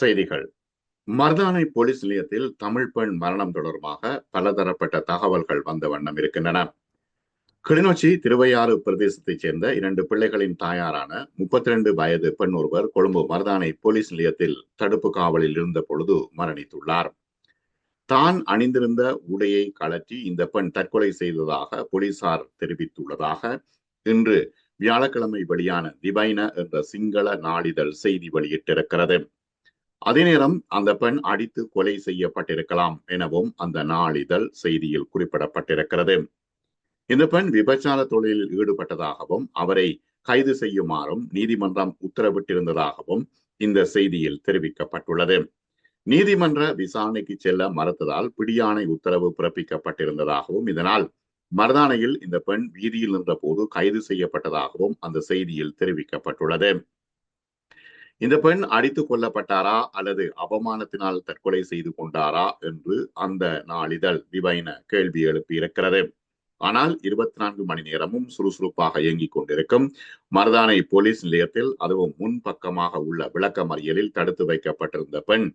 செய்திகள். மர்தானை போலீஸ் நிலையத்தில் தமிழ் பெண் மரணம் தொடர்பாக பலதரப்பட்ட தகவல்கள் வந்த வண்ணம் இருக்கின்றன. கிளிநொச்சி திருவையாறு பிரதேசத்தைச் சேர்ந்த இரண்டு பிள்ளைகளின் தாயாரான முப்பத்தி ரெண்டு வயது பெண் ஒருவர் கொழும்பு மர்தானை போலீஸ் நிலையத்தில் தடுப்பு காவலில் இருந்த பொழுது மரணித்துள்ளார். தான் அணிந்திருந்த உடையை கழற்றி இந்த பெண் தற்கொலை செய்ததாக போலீசார் தெரிவித்துள்ளதாக இன்று வியாழக்கிழமை வெளியான திபைன என்ற சிங்கள நாளிதழ் செய்தி வெளியிட்டிருக்கிறது. அதே நேரம் அந்த பெண் அடித்து கொலை செய்யப்பட்டிருக்கலாம் எனவும் அந்த நாளிதழ் செய்தியில் குறிப்பிடப்பட்டிருக்கிறது. இந்த பெண் விபச்சார தொழிலில் ஈடுபட்டதாகவும் அவரை கைது செய்யுமாறும் நீதிமன்றம் உத்தரவிட்டிருந்ததாகவும் இந்த செய்தியில் தெரிவிக்கப்பட்டுள்ளது. நீதிமன்ற விசாரணைக்கு செல்ல மறுத்ததால் பிடியாணை உத்தரவு பிறப்பிக்கப்பட்டிருந்ததாகவும் இதனால் மருதானையில் இந்த பெண் வீதியில் நின்ற போது கைது செய்யப்பட்டதாகவும் அந்த செய்தியில் தெரிவிக்கப்பட்டுள்ளது. இந்த பெண் அடித்து கொல்லப்பட்டாரா அல்லது அவமானத்தினால் தற்கொலை செய்து கொண்டாரா என்று அந்த நாளிதழ் திவைன கேள்வி எழுப்பியிருக்கிறது ஆனால் இருபத்தி நான்கு மணி நேரமும் சுறுசுறுப்பாக இயங்கிக் கொண்டிருக்கும் மருதானை போலீஸ் நிலையத்தில் அதுவும் முன்பக்கமாக உள்ள விளக்கமறியலில் தடுத்து வைக்கப்பட்டிருந்த பெண்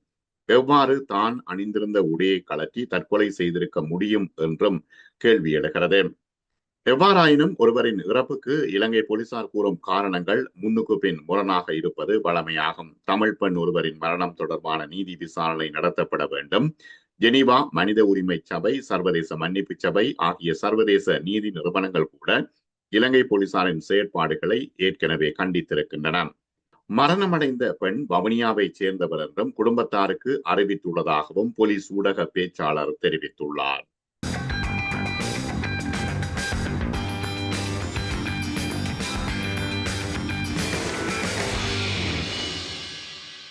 எவ்வாறு தான் அணிந்திருந்த உடையை கலற்றி தற்கொலை செய்திருக்க முடியும் என்றும் கேள்வி எழுகிறது. எவ்வாறாயினும் ஒருவரின் இறப்புக்கு இலங்கை போலீசார் கூறும் காரணங்கள் முன்னுக்கு பின் முரணாக இருப்பது வழமையாகும் தமிழ் பெண் ஒருவரின் மரணம் தொடர்பான நீதி விசாரணை நடத்தப்பட வேண்டும். ஜெனீவா மனித உரிமை சபை சர்வதேச மன்னிப்பு சபை ஆகிய சர்வதேச நீதி நிறுவனங்கள் கூட இலங்கை போலீசாரின் செயற்பாடுகளை ஏற்கனவே கண்டித்திருக்கின்றன. மரணமடைந்த பெண் வவுனியாவை சேர்ந்தவர் என்றும் குடும்பத்தாருக்கு அறிவித்துள்ளதாகவும் போலீஸ் ஊடக பேச்சாளர் தெரிவித்துள்ளார்.